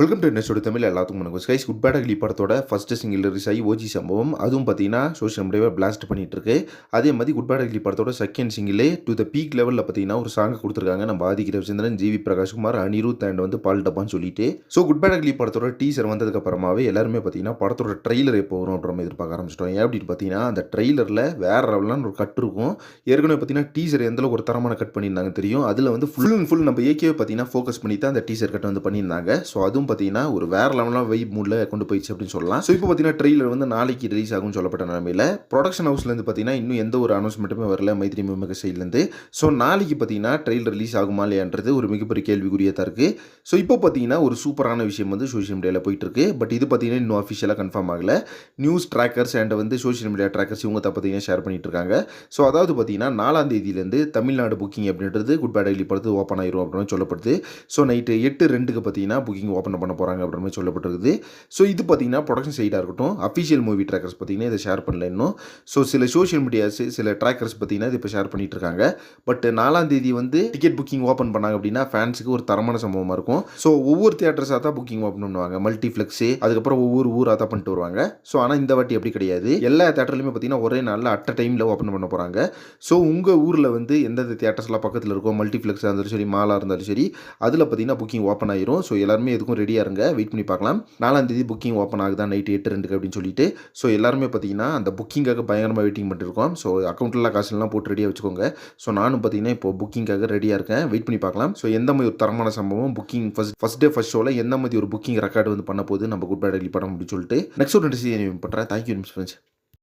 Welcome to நெஸ்டோட Tamil எல்லாத்துக்கும் வணக்கம். ஸ்கைஸ் குட் பேட் அக்லி படத்தோட ஃபர்ஸ்ட் சிங்கிள் ரிலீஸ் ஆகி ஓஜி சம்பவம். அதுவும் பார்த்தீங்கன்னா சோஷியல் மீடியாவை பிளாஸ்ட் பண்ணிட்டு இருக்கு அதே மாதிரி குட் பேட் அக்லி படத்தோட செகண்ட் சிங்கிளே டு த பீக் லெவலில் பார்த்தீங்கன்னா ஒரு சாங் கொடுத்துருக்காங்க. நம்ம ஆதிக்க ரவிச்சந்திரன் ஜிவி பிரகாஷ்குமார் அனிருத் அண்ட் வந்து பால் டப்பான்னு சொல்லிட்டு. ஸோ குட் பேட் அக்லி படத்தோட டீசர் வந்ததுக்கு அப்புறமாவே எல்லாருமே பார்த்தீங்கன்னா படத்தோட ட்ரெய்லர் எப்போ வரும் அப்படின்ற மாதிரி எதிர்பார்க்க ஆரம்பிச்சிட்டோம். ஏன் அப்படின்னு பார்த்தீங்கன்னா அந்த ட்ரெய்லரில் வேற லெவலான ஒரு கட் இருக்கும். ஏற்கனவே பார்த்தீங்கன்னா டீசர் எந்த அளவுக்கு ஒரு தரமான கட் பண்ணியிருந்தாங்க தெரியும். அதில் வந்து ஃபுல் அண்ட் ஃபுல் நம்ம ஏகே பார்த்தீங்கன்னா ஃபோக்கஸ் பண்ணி தான் அந்த டீசர் கட் வந்து பண்ணியிருந்தாங்க. ஸோ அதுவும் பார்த்தீங்கன்னா ஒரு வேற லெவலாக வெய் மூடில் கொண்டு போயிடுச்சு அப்படின்னு சொல்லலாம். ஸோ இப்போ பார்த்தீங்கன்னா ட்ரெயிலர் வந்து நாளைக்கு ரிலீஸ் ஆகும்னு சொல்லப்பட்ட நிலமையில ப்ரொடக்ஷன் ஹவுஸ்லேருந்து பார்த்தீங்கன்னா இன்னும் எந்த ஒரு அனௌன்ஸ்மெண்ட்டுமே வரல. மைத்ரி மிமக சைட்லேருந்து ஸோ நாளைக்கு பார்த்தீங்கன்னா ட்ரெயிலர் ரிலீஸ் ஆகுமா இல்லையான்றது ஒரு மிகப்பெரிய கேள்விக்குரிய தான் இருக்குது ஸோ இப்போ பார்த்தீங்கன்னா ஒரு சூப்பரான விஷயம் வந்து சோஷியல் மீடியாவில் போயிட்டு இருக்கு. பட் இது பார்த்தீங்கன்னா இன்னும் அஃபிஷியலாக கன்ஃபார்ம் ஆகலை. நியூஸ் ட்ராக்கர்ஸ் அண்ட் வந்து சோஷியல் மீடியா ட்ராக்கர்ஸ் இவங்க தான் பார்த்தீங்கன்னா ஷேர் பண்ணிட்டு இருக்காங்க. ஸோ அதாவது பார்த்தீங்கன்னா நாலாம் தேதியிலேருந்து தமிழ்நாடு புக்கிங் அப்படின்றது குட் பேட் டெய்லி படுத்து ஓப்பன் ஆயிரும் அப்படின்னு சொல்லப்படுது. ஸோ நைட்டு எட்டு ரெண்டுக்கு பார்த்தீங்கன்னா புக்கிங் ஓப்பன் பண்ண போகிறாங்க அப்படின்ற மாதிரி சொல்லப்பட்டிருக்குது. ஸோ இது பார்த்தீங்கன்னா ப்ரொடக்ஷன் சைடாக இருக்கட்டும் அஃபிஷியல் மூவி ட்ராக்கர்ஸ் பார்த்தீங்கன்னா இதை ஷேர் பண்ணல இன்னும். ஸோ சில சோஷியல் மீடியாஸ் சில ட்ராக்கர்ஸ் பார்த்தீங்கன்னா இது இப்போ ஷேர் பண்ணிட்டு இருக்காங்க. பட் நாலாம் தேதி வந்து டிக்கெட் புக்கிங் ஓப்பன் பண்ணாங்க அப்படின்னா ஃபேன்ஸுக்கு ஒரு தரமான சம்பவமாக இருக்கும். ஸோ ஒவ்வொரு தியேட்டர்ஸாக தான் புக்கிங் ஓப்பன் பண்ணுவாங்க. மல்டிஃப்ளெக்ஸு அதுக்கப்புறம் ஒவ்வொரு ஊராக தான் பண்ணிட்டு வருவாங்க. ஸோ ஆனால் இந்த வாட்டி அப்படி கிடையாது. எல்லா தேட்டர்லையுமே பார்த்தீங்கன்னா ஒரே நாளில் அட் டைமில் ஓப்பன் பண்ண போகிறாங்க ஸோ உங்கள் ஊரில் வந்து எந்தெந்த தியேட்டர்ஸ்லாம் பக்கத்தில் இருக்கோ மல்டிஃப்ளெக்ஸாக இருந்தாலும் சரி மாலாக இருந்தாலும் சரி அதில் பார்த்தீங்கன்னா புக்கிங் ஓப்பன் ஆயிரும். ஸோ எல்லாருமே எதுக்கும் ரெடியாக இருங்க. வெயிட் பண்ணி பார்க்கலாம். நாலாம் தேதி புக்கிங் ஓப்பன் ஆகுதா? நைட்டு எட்டு ரெண்டுக்கு அப்படின்னு சொல்லிட்டு. ஸோ எல்லாருமே பார்த்தீங்கன்னா அந்த புக்கிங்காக பயங்கரமாக வெயிட்டிங் பண்ணிருக்கோம் ஸோ அக்கௌண்ட்லாம் காசுலாம் போட்டு ரெடியாக வச்சுக்கோங்க. ஸோ நானும் பார்த்தீங்கன்னா இப்போ புக்கிங்காக ரெடியாக இருக்கேன். வெயிட் பண்ணி பார்க்கலாம். ஸோ எந்த மாதிரி ஒரு தரமான சம்பவம்? Booking first first day first ஷோவில் எந்த மாதிரி ஒரு புக்கிங் ரெக்கார்டு வந்து பண்ண போது நம்ம குட் பேட் படம் அப்படின்னு சொல்லிட்டு. நெக்ஸ்ட் ஒரு ரெண்டு பண்ணுறேன் தேங்க்யூ ஃப்ரெண்ட்ஸ்